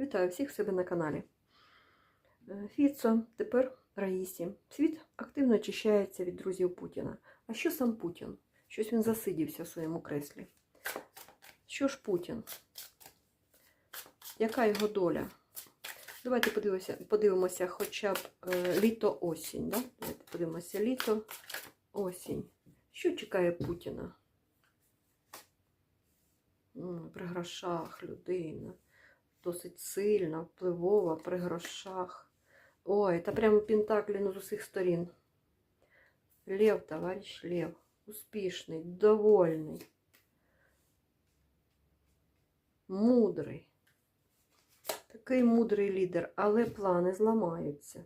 Вітаю всіх себе на каналі. Е, Фіцо, тепер Раїсі. Світ активно очищається від друзів Путіна. А що сам Путін? Щось він засидівся в своєму креслі. Що ж Путін? Яка його доля? Давайте подивимося, подивимося хоча б е, літо-осінь. Да? Давайте подивимося літо-осінь. Що чекає Путіна? При грошах людина досить сильна, впливова при грошах. Ой, та прямо пентаклі ну, з усіх сторін. Лев, товариш Лев. Успішний, довольний, мудрий. Такий мудрий лідер, але плани зламаються.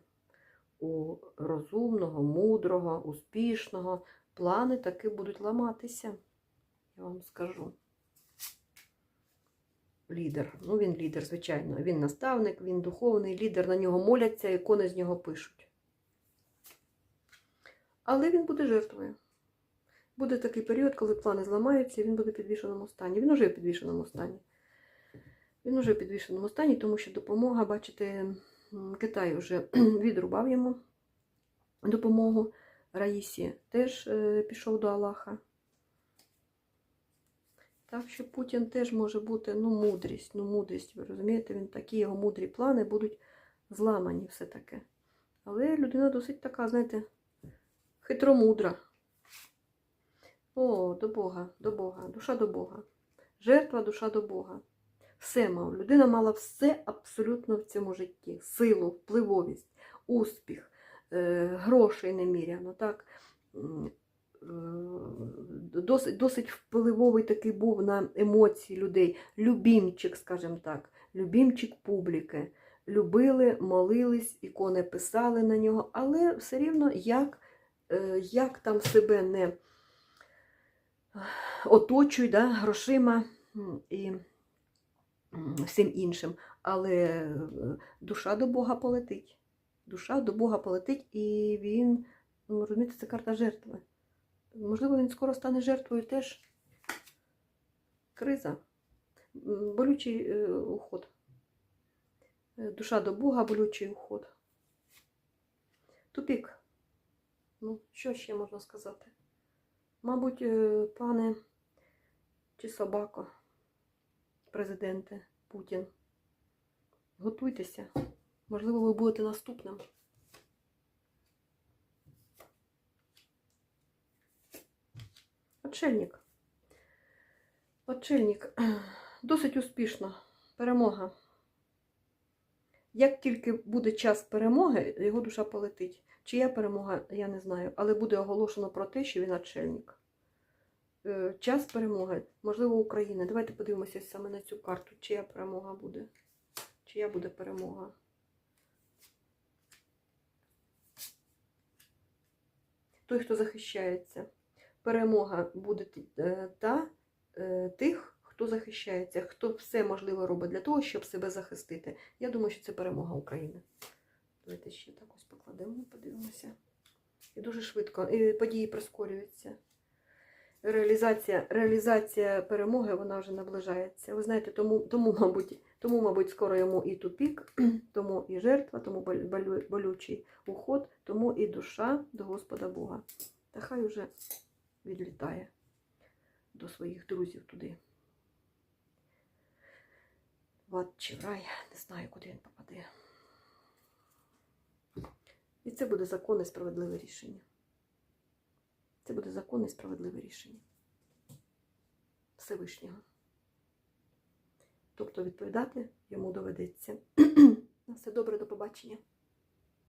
У розумного, мудрого, успішного плани таки будуть ламатися, я вам скажу лідер. Ну, він лідер, звичайно. Він наставник, він духовний лідер, на нього моляться, ікони з нього пишуть. Але він буде жертвою. Буде такий період, коли плани зламаються, і він буде в підвішеному стані. Він уже в підвішеному стані. Він уже в підвішеному стані, тому що допомога, бачите, Китай вже відрубав йому допомогу. Раїсі теж е, пішов до Аллаха. Так що Путін теж може бути ну, мудрість, ну, мудрість, ви розумієте, він такі його мудрі плани будуть зламані все таке. Але людина досить така, знаєте, хитромудра. О, до Бога, до Бога, душа до Бога. Жертва, душа до Бога. Все мав. Людина мала все абсолютно в цьому житті. Силу, впливовість, успіх, е, грошей неміряно, так. Е, Досить, досить впливовий такий був на емоції людей. Любімчик, скажімо так, любімчик публіки. Любили, молились, ікони писали на нього, але все рівно як, е, як там себе не оточуй да, грошима і всім іншим. Але е, душа до Бога полетить. Душа до Бога полетить, і він, ну, розумієте, це карта жертви. Можливо, він скоро стане жертвою теж криза, болючий е, уход. Е, Душа до Бога, болючий уход. Тупік. Ну, що ще можна сказати? Мабуть, е, пане чи собако, президенте Путін, готуйтеся. Можливо, ви будете наступним. Отшельник. Отшельник. Досить успішно. Перемога. Як тільки буде час перемоги, його душа полетить. Чия перемога, я не знаю, але буде оголошено про те, що він отшельник. Е, Час перемоги, можливо, України. Давайте подивимося саме на цю карту, чия перемога буде. Чия буде перемога. Той, хто захищається перемога буде е, та е, тих, хто захищається, хто все можливе робить для того, щоб себе захистити. Я думаю, що це перемога України. Давайте ще так ось покладемо, подивимося. І дуже швидко. І події прискорюються. Реалізація, реалізація перемоги вона вже наближається. Ви знаєте, тому, тому, мабуть, тому, мабуть, скоро йому і тупік, тому і жертва, тому болю- болю- болючий уход, тому і душа до Господа Бога. Та хай уже відлітає до своїх друзів туди. В ад чи в рай, не знаю, куди він попаде. І це буде законне справедливе рішення. Це буде законне і справедливе рішення Всевишнього. Тобто відповідати йому доведеться. На все добре, до побачення.